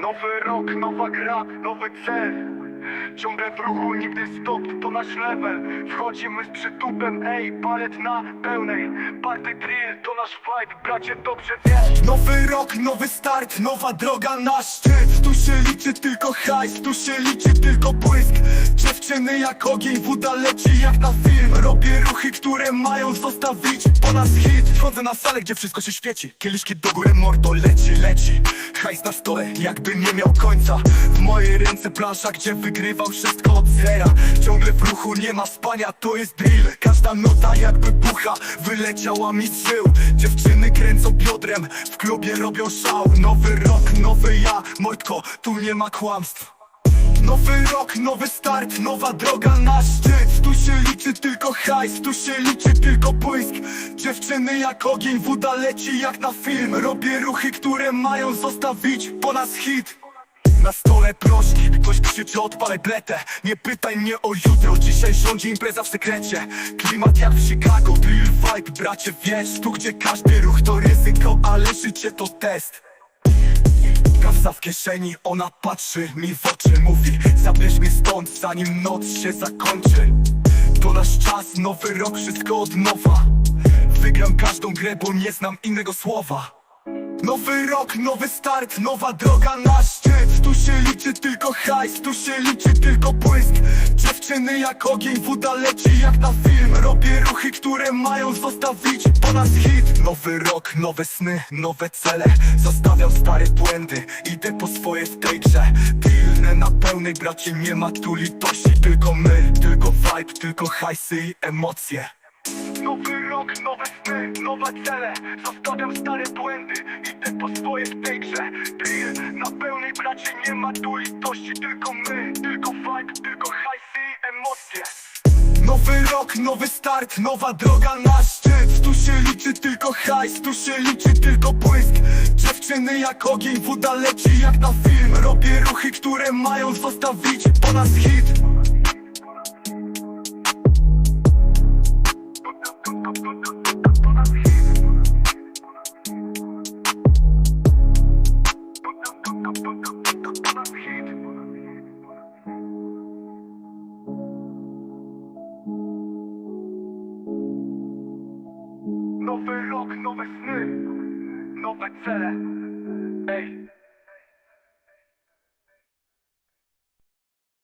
Nowy rok, nowa gra, nowy cel Ciągle w ruchu, nigdy stop, to nasz level. Wchodzimy z przytupem, ej, palet na pełnej. Party drill, to nasz vibe, bracie dobrze wiesz. Nowy rok, nowy start, nowa droga na szczyt. Tu się liczy tylko hajs, tu się liczy tylko błysk. Dziewczyny jak ogień, woda leci jak na film. Robię ruchy, które mają zostawić po nas hit. Wchodzę na salę, gdzie wszystko się świeci. Kieliszki do góry, mordo leci, leci. Hajs na stole, jakby nie miał końca. W mojej ręce plansza, gdzie wygrywał wszystko od zera. Ciągle w ruchu, nie ma spania, to jest drill. Każda nota jakby bucha, wyleciała mi z żył Dziewczyny kręcą biodrem, w klubie robią szał. Nowy rok, nowy ja, mordko, tu nie ma kłamstw. Nowy rok, nowy start, nowa droga na szczyt. Tu się liczy tylko hajs, tu się liczy tylko błysk. Dziewczyny jak ogień, woda leci jak na film. Robię ruchy, które mają zostawić po nas hit na stole prośki, ktoś krzyczy odpalaj bletę Nie pytaj mnie o jutro, dzisiaj rządzi impreza w sekrecie. Klimat jak w Chicago, drill vibe, bracie wiesz Tu gdzie każdy ruch to ryzyko, ale życie to test. Kasa w kieszeni, ona patrzy mi w oczy Mówi, zabierz mnie stąd, zanim noc się zakończy. To nasz czas, nowy rok, wszystko od nowa. Wygram każdą grę, bo nie znam innego słowa Nowy rok, nowy start, nowa droga na szczyt. Tu się liczy tylko hajs, tu się liczy tylko błysk. Dziewczyny jak ogień, woda leci jak na film. Robię ruchy, które mają zostawić po nas hit. Nowy rok, nowe sny, nowe cele. Zostawiam stare błędy, idę po swoje w tej grze. Pilne na pełnej, bracie, nie ma tu litości. Tylko my, tylko vibe, tylko hajsy i emocje rok, nowe sny, nowe cele. Zostawiam stare błędy, idę po swoje w tej grze. Drill na pełnej bracie, nie ma tu litości Tylko my, tylko vibe, tylko hajsy i emocje. Nowy rok, nowy start, nowa droga na szczyt. Tu się liczy tylko hajs, tu się liczy tylko błysk. Dziewczyny jak ogień, woda leci jak na film. Robię ruchy, które mają zostawić po nas hit Nowy rok, nowe sny, nowe cele.